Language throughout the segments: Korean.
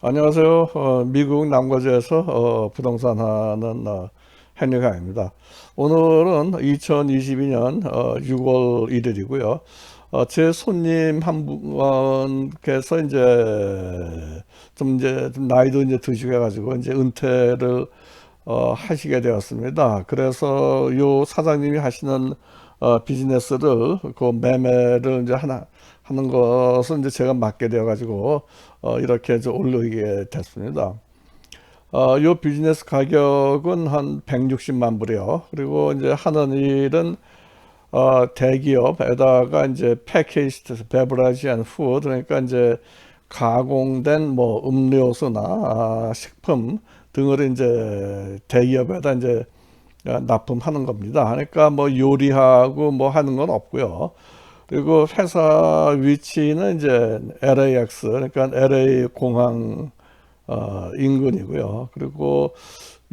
안녕하세요. 어, 미국 남과주에서 어, 부동산 하는 어, henry강입니다. 오늘은 2022년 어, 6월 1일이고요. 어, 제 손님 한 분께서 이제 좀 이제 좀 나이도 이제 드시게 가지고 이제 은퇴를 어, 하시게 되었습니다. 그래서 요 사장님이 하시는 어, 비즈니스를 그 매매를 이제 하나 하는 것은 이제 제가 맡게 되어 가지고 어, 이렇게 이제 올리게 됐습니다. 어, 요 비즈니스 가격은 한 160만 불이요. 그리고 이제 하는 일은 어, 대기업에다가 이제 패키지드 베브라지 앤 푸드 그러니까 이제 가공된 뭐 음료수나 아, 식품 등을 이제 대기업에다 이제 아, 납품하는 겁니다. 그러니까 뭐 요리하고 뭐 하는 건 없고요. 그리고 회사 위치는 이제 LAX 그러니까 LA 공항 어, 인근이고요. 그리고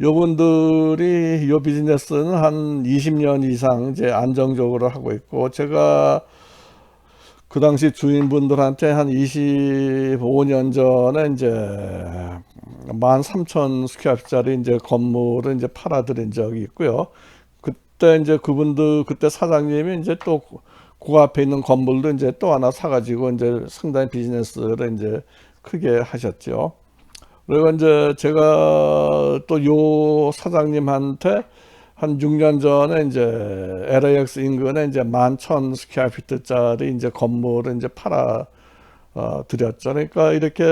요분들이 요 비즈니스는 한 20년 이상 이제 안정적으로 하고 있고 제가 그 당시 주인분들한테 한 25년 전에 이제 13,000 스퀘어피트짜리 이제 건물을 이제 팔아드린 적이 있고요. 그때 이제 그분들 그때 사장님이 이제 또 그 앞에 있는 건물도 이제 또 하나 사가지고 이제 상당히 비즈니스를 이제 크게 하셨죠. 그리고 이제 제가 또 요 사장님한테 한 6년 전에 이제 LAX 인근에 이제 11,000 스퀘어피트짜리 이제 건물을 이제 팔아 어, 드렸죠. 그러니까 이렇게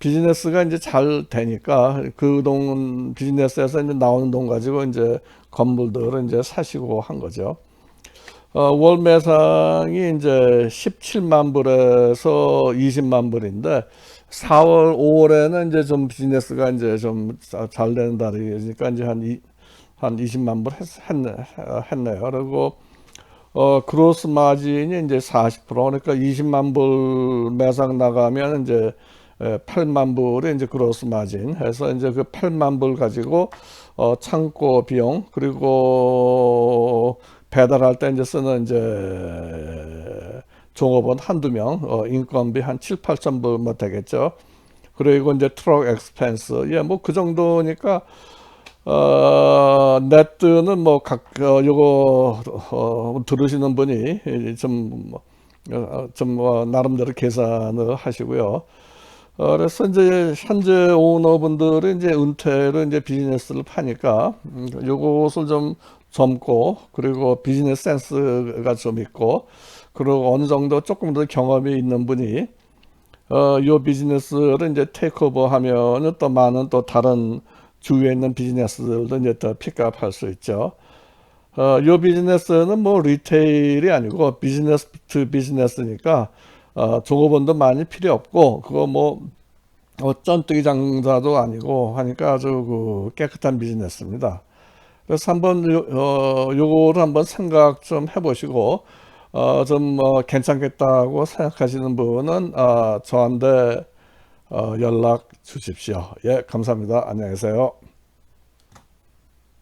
비즈니스가 이제 잘 되니까 그돈 비즈니스에서 이제 나오는 돈 가지고 이제 건물들을 이제 사시고 한 거죠. 어, 월 매상이 이제 17만 불에서 20만 불인데 4월, 5월에는 이제 좀 비즈니스가 이제 좀 잘 되는 달이니까 이제 한, 이, 한 20만 불 했, 했네, 했네요. 그리고 어, 그로스 마진이 이제 40% 그러니까 20만 불 매상 나가면 이제 8만 불이 이제 그로스 마진 해서 이제 그 8만 불 가지고 어, 창고 비용 그리고 배달할 때 이제 쓰는 이제 종업원 한두 명, 어, 인건비 한 7, 8천 불뭐 되겠죠. 그리고 이제 트럭 엑스펜스, 예, 뭐 그 정도니까, 어, 네트는 뭐 각, 어, 요거, 어, 들으시는 분이 좀, 어, 좀, 어, 나름대로 계산을 하시고요. 어, 그래서 이제 현재 오너분들은 이제 은퇴를 이제 비즈니스를 파니까 음, 요것을 좀 젊고 그리고 비즈니스 센스가 좀 있고 그리고 어느 정도 조금 더 경험이 있는 분이 어, 요 비즈니스를 이제 테이크오버 하면은 또 많은 또 다른 주위에 있는 비즈니스들도 이제 더 픽업할 수 있죠. 어, 요 비즈니스는 뭐 리테일이 아니고 비즈니스 투 비즈니스니까 어, 종업원도 많이 필요 없고 그거 뭐 어, 쩐뜨기 장사도 아니고 하니까 아주 그 깨끗한 비즈니스입니다. 그래서 한번 요, 어, 요거를 한번 생각 좀 해보시고 어, 좀 어, 괜찮겠다고 생각하시는 분은 어, 저한테 어, 연락 주십시오. 예, 감사합니다. 안녕히 계세요.